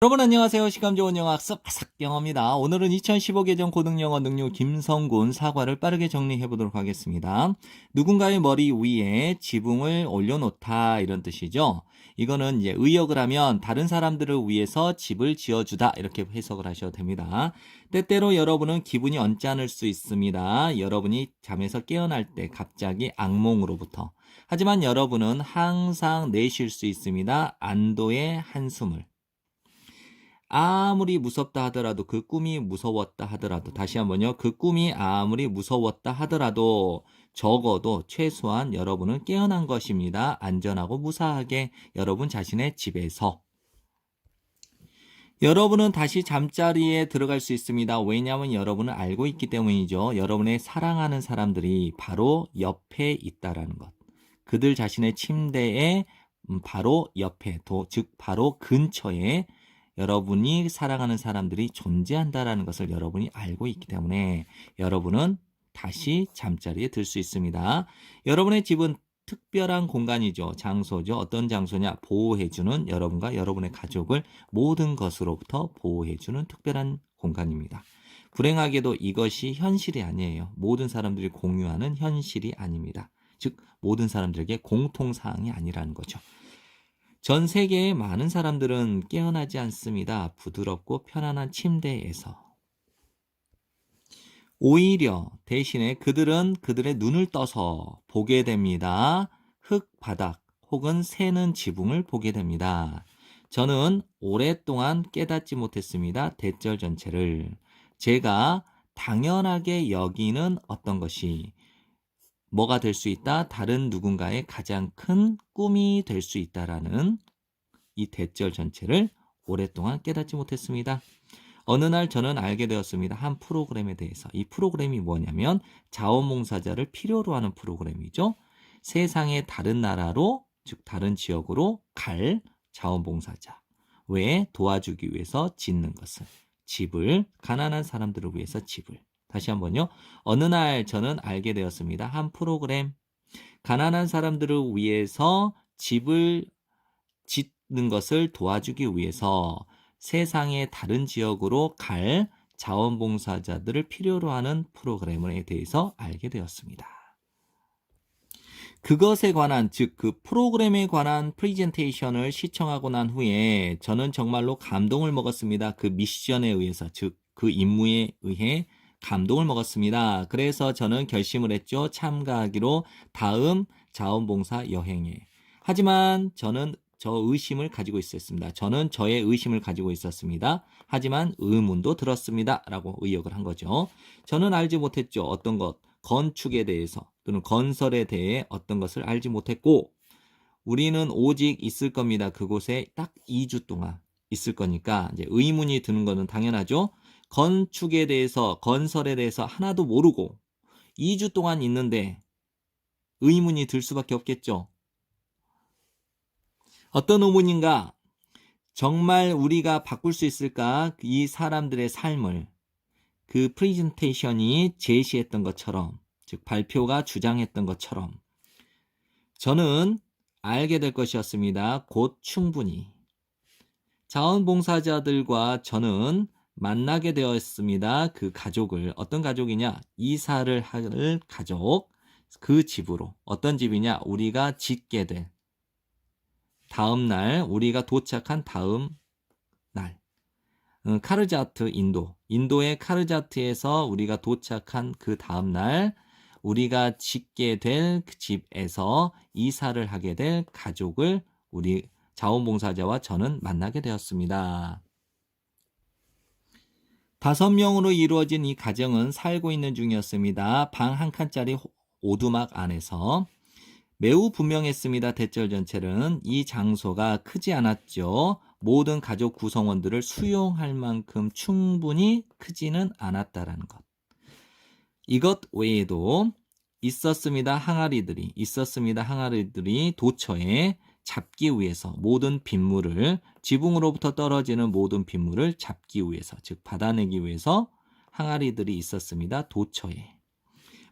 여러분 안녕하세요. 시간 좋은 영어 학습 아삭영어입니다. 오늘은 2015 개정 고등영어 능력 김성군 사과를 빠르게 정리해 보도록 하겠습니다. 누군가의 머리 위에 지붕을 올려놓다 이런 뜻이죠. 이거는 이제 의역을 하면 다른 사람들을 위해서 집을 지어주다 이렇게 해석을 하셔도 됩니다. 때때로 여러분은 기분이 언짢을 수 있습니다. 여러분이 잠에서 깨어날 때 갑자기 악몽으로부터. 하지만 여러분은 항상 내쉴 수 있습니다. 안도의 한숨을. 아무리 무섭다 하더라도 그 꿈이 무서웠다 하더라도 다시 한번요. 그 꿈이 아무리 무서웠다 하더라도 적어도 최소한 여러분은 깨어난 것입니다. 안전하고 무사하게 여러분 자신의 집에서 여러분은 다시 잠자리에 들어갈 수 있습니다. 왜냐하면 여러분은 알고 있기 때문이죠. 여러분의 사랑하는 사람들이 바로 옆에 있다라는 것. 그들 자신의 침대에 음, 바로 옆에, 도, 즉 바로 근처에 여러분이 사랑하는 사람들이 존재한다라는 것을 여러분이 알고 있기 때문에 여러분은 다시 잠자리에 들 수 있습니다. 여러분의 집은 특별한 공간이죠. 장소죠. 어떤 장소냐? 보호해주는 여러분과 여러분의 가족을 모든 것으로부터 보호해주는 특별한 공간입니다. 불행하게도 이것이 현실이 아니에요. 모든 사람들이 공유하는 현실이 아닙니다. 즉, 모든 사람들에게 공통사항이 아니라는 거죠. 전 세계의 많은 사람들은 깨어나지 않습니다. 부드럽고 편안한 침대에서. 오히려 대신에 그들은 그들의 눈을 떠서 보게 됩니다. 흙 바닥 혹은 새는 지붕을 보게 됩니다. 저는 오랫동안 깨닫지 못했습니다. 대절 전체를. 제가 당연하게 여기는 어떤 것이 뭐가 될 수 있다? 다른 누군가의 가장 큰 꿈이 될 수 있다라는 이 대절 전체를 오랫동안 깨닫지 못했습니다. 어느 날 저는 알게 되었습니다. 한 프로그램에 대해서. 이 프로그램이 뭐냐면 자원봉사자를 필요로 하는 프로그램이죠. 세상의 다른 나라로, 즉 다른 지역으로 갈 자원봉사자. 왜 도와주기 위해서 짓는 것을. 집을, 가난한 사람들을 위해서 집을. 다시 한번요. 어느 날 저는 알게 되었습니다. 한 프로그램. 가난한 사람들을 위해서 집을 짓는 것을 도와주기 위해서 세상의 다른 지역으로 갈 자원봉사자들을 필요로 하는 프로그램에 대해서 알게 되었습니다. 그것에 관한, 즉, 그 프로그램에 관한 프리젠테이션을 시청하고 난 후에 저는 정말로 감동을 먹었습니다. 그 미션에 의해서, 즉, 그 임무에 의해 감동을 먹었습니다. 그래서 저는 결심을 했죠. 참가하기로 다음 자원봉사 여행에. 하지만 저는 저 의심을 가지고 있었습니다. 저는 저의 의심을 가지고 있었습니다. 하지만 의문도 들었습니다. 라고 의역을 한 거죠. 저는 알지 못했죠. 어떤 것, 건축에 대해서 또는 건설에 대해 어떤 것을 알지 못했고, 우리는 오직 있을 겁니다. 그곳에 딱 2주 동안 있을 거니까 이제 의문이 드는 것은 당연하죠. 건축에 대해서, 건설에 대해서 하나도 모르고 2주 동안 있는데 의문이 들 수밖에 없겠죠. 어떤 의문인가? 정말 우리가 바꿀 수 있을까? 이 사람들의 삶을 그 프레젠테이션이 제시했던 것처럼, 즉 발표가 주장했던 것처럼 저는 알게 될 것이었습니다. 곧 충분히. 자원봉사자들과 저는 만나게 되었습니다. 그 가족을 어떤 가족이냐? 이사를 할 가족 그 집으로 어떤 집이냐? 우리가 짓게 될 다음 날 우리가 도착한 다음 날 어, 카르자트 인도 인도의 카르자트에서 우리가 도착한 그 다음 날 우리가 짓게 될그 집에서 이사를 하게 될 가족을 우리 자원봉사자와 저는 만나게 되었습니다. 다섯 명으로 이루어진 이 가정은 살고 있는 중이었습니다. 방 한 칸짜리 오두막 안에서 매우 분명했습니다. 대절 전체는 이 장소가 크지 않았죠. 모든 가족 구성원들을 수용할 만큼 충분히 크지는 않았다라는 것. 이것 외에도 있었습니다. 항아리들이 있었습니다. 항아리들이 도처에 잡기 위해서 모든 빗물을 지붕으로부터 떨어지는 모든 빗물을 잡기 위해서 즉 받아내기 위해서 항아리들이 있었습니다. 도처에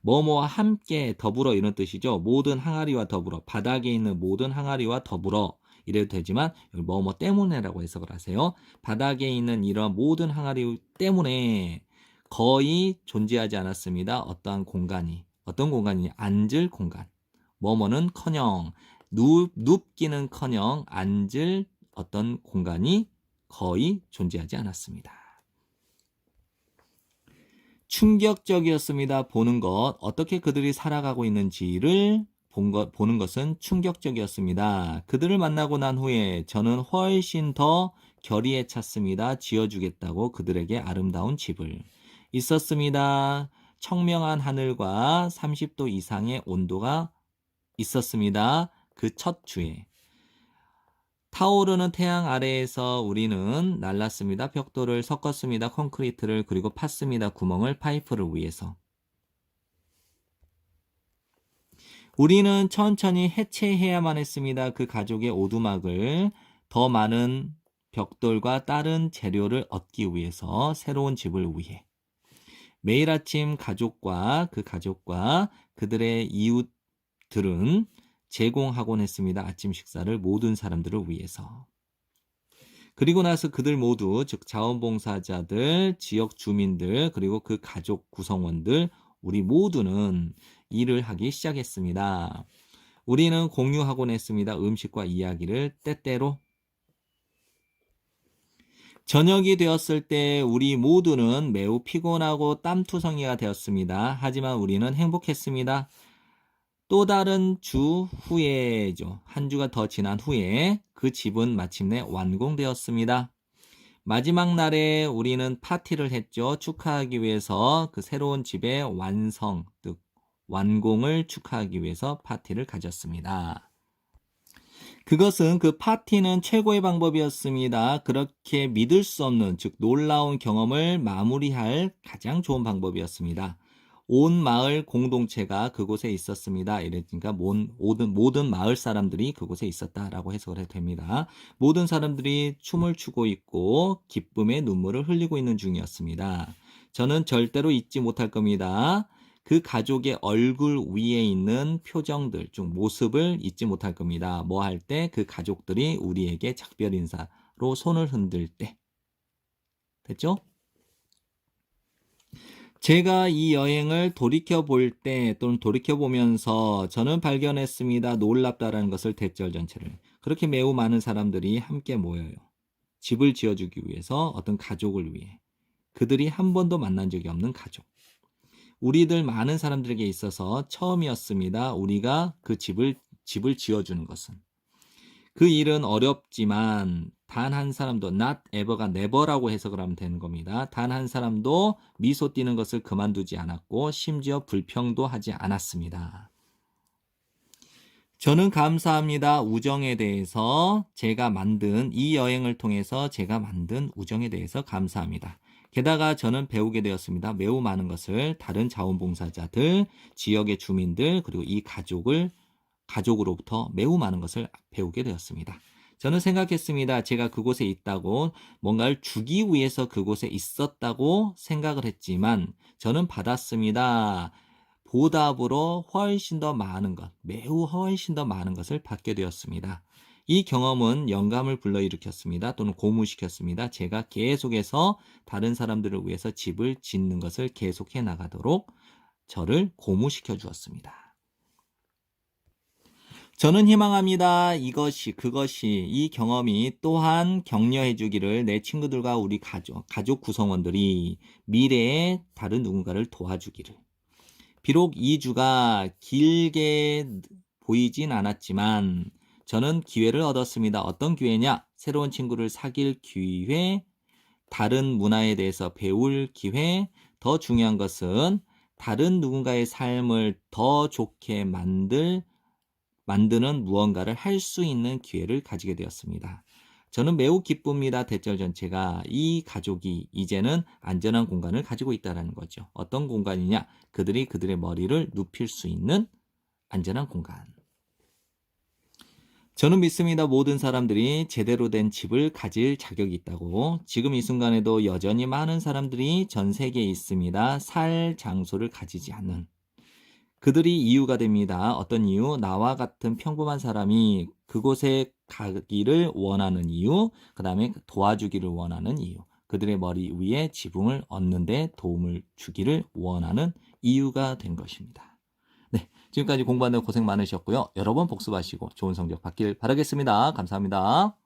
뭐뭐와 함께 더불어 이런 뜻이죠. 모든 항아리와 더불어 바닥에 있는 모든 항아리와 더불어 이래도 되지만 뭐뭐 때문에라고 해석을 하세요. 바닥에 있는 이런 모든 항아리 때문에 거의 존재하지 않았습니다. 어떠한 공간이 어떤 공간이냐 앉을 공간 뭐뭐는 커녕 눕, 눕기는-커녕 앉을 어떤 공간이 거의 존재하지 않았습니다. 충격적이었습니다. 보는 것 어떻게 그들이 살아가고 있는지를 본 것, 보는 것은 충격적이었습니다. 그들을 만나고 난 후에 저는 훨씬 더 결의에 찼습니다. 지어주겠다고 그들에게 아름다운 집을. 있었습니다. 청명한 하늘과 30도 이상의 온도가 있었습니다. 그 첫 주에. 타오르는 태양 아래에서 우리는 날랐습니다. 벽돌을 섞었습니다. 콘크리트를 그리고 팠습니다. 구멍을 파이프를 위해서. 우리는 천천히 해체해야만 했습니다. 그 가족의 오두막을 더 많은 벽돌과 다른 재료를 얻기 위해서 새로운 집을 위해. 매일 아침 가족과 그 가족과 그들의 이웃들은 제공하곤 했습니다. 아침 식사를 모든 사람들을 위해서. 그리고 나서 그들 모두, 즉 자원봉사자들, 지역 주민들, 그리고 그 가족 구성원들, 우리 모두는 일을 하기 시작했습니다. 우리는 공유하곤 했습니다. 음식과 이야기를 때때로. 저녁이 되었을 때 우리 모두는 매우 피곤하고 땀투성이가 되었습니다. 하지만 우리는 행복했습니다. 또 다른 주 후에죠. 한 주가 더 지난 후에 그 집은 마침내 완공되었습니다. 마지막 날에 우리는 파티를 했죠. 축하하기 위해서 그 새로운 집의 완성, 즉 완공을 축하하기 위해서 파티를 가졌습니다. 그것은 그 파티는 최고의 방법이었습니다. 그렇게 믿을 수 없는, 즉 놀라운 경험을 마무리할 가장 좋은 방법이었습니다. 온 마을 공동체가 그곳에 있었습니다. 이러니까 모든, 모든 마을 사람들이 그곳에 있었다라고 해석을 해도 됩니다. 모든 사람들이 춤을 추고 있고 기쁨의 눈물을 흘리고 있는 중이었습니다. 저는 절대로 잊지 못할 겁니다. 그 가족의 얼굴 위에 있는 표정들, 중 모습을 잊지 못할 겁니다. 뭐 할 때 그 가족들이 우리에게 작별 인사로 손을 흔들 때. 됐죠? 제가 이 여행을 돌이켜 볼 때 또는 돌이켜 보면서 저는 발견했습니다. 놀랍다라는 것을 대절 전체를. 그렇게 매우 많은 사람들이 함께 모여요. 집을 지어주기 위해서 어떤 가족을 위해. 그들이 한 번도 만난 적이 없는 가족. 우리들 많은 사람들에게 있어서 처음이었습니다. 우리가 그 집을, 집을 지어주는 것은. 그 일은 어렵지만 단 한 사람도 not ever가 never라고 해석을 하면 되는 겁니다. 단 한 사람도 미소 띄는 것을 그만두지 않았고 심지어 불평도 하지 않았습니다. 저는 감사합니다. 우정에 대해서 제가 만든 이 여행을 통해서 제가 만든 우정에 대해서 감사합니다. 게다가 저는 배우게 되었습니다. 매우 많은 것을 다른 자원봉사자들, 지역의 주민들, 그리고 이 가족을 가족으로부터 매우 많은 것을 배우게 되었습니다. 저는 생각했습니다. 제가 그곳에 있다고 뭔가를 주기 위해서 그곳에 있었다고 생각을 했지만 저는 받았습니다. 보답으로 훨씬 더 많은 것, 매우 훨씬 더 많은 것을 받게 되었습니다. 이 경험은 영감을 불러일으켰습니다. 또는 고무시켰습니다. 제가 계속해서 다른 사람들을 위해서 집을 짓는 것을 계속해 나가도록 저를 고무시켜 주었습니다. 저는 희망합니다. 이것이, 그것이, 이 경험이 또한 격려해 주기를 내 친구들과 우리 가족, 가족 구성원들이 미래에 다른 누군가를 도와주기를. 비록 이 주가 길게 보이진 않았지만 저는 기회를 얻었습니다. 어떤 기회냐? 새로운 친구를 사귈 기회, 다른 문화에 대해서 배울 기회, 더 중요한 것은 다른 누군가의 삶을 더 좋게 만들 만드는 무언가를 할 수 있는 기회를 가지게 되었습니다. 저는 매우 기쁩니다. 대절 전체가 이 가족이 이제는 안전한 공간을 가지고 있다는 거죠. 어떤 공간이냐? 그들이 그들의 머리를 눕힐 수 있는 안전한 공간. 저는 믿습니다. 모든 사람들이 제대로 된 집을 가질 자격이 있다고. 지금 이 순간에도 여전히 많은 사람들이 전 세계에 있습니다. 살 장소를 가지지 않는. 그들이 이유가 됩니다. 어떤 이유? 나와 같은 평범한 사람이 그곳에 가기를 원하는 이유, 그 다음에 도와주기를 원하는 이유, 그들의 머리 위에 지붕을 얻는데 도움을 주기를 원하는 이유가 된 것입니다. 네, 지금까지 공부하는 고생 많으셨고요. 여러 번 복습하시고 좋은 성적 받길 바라겠습니다. 감사합니다.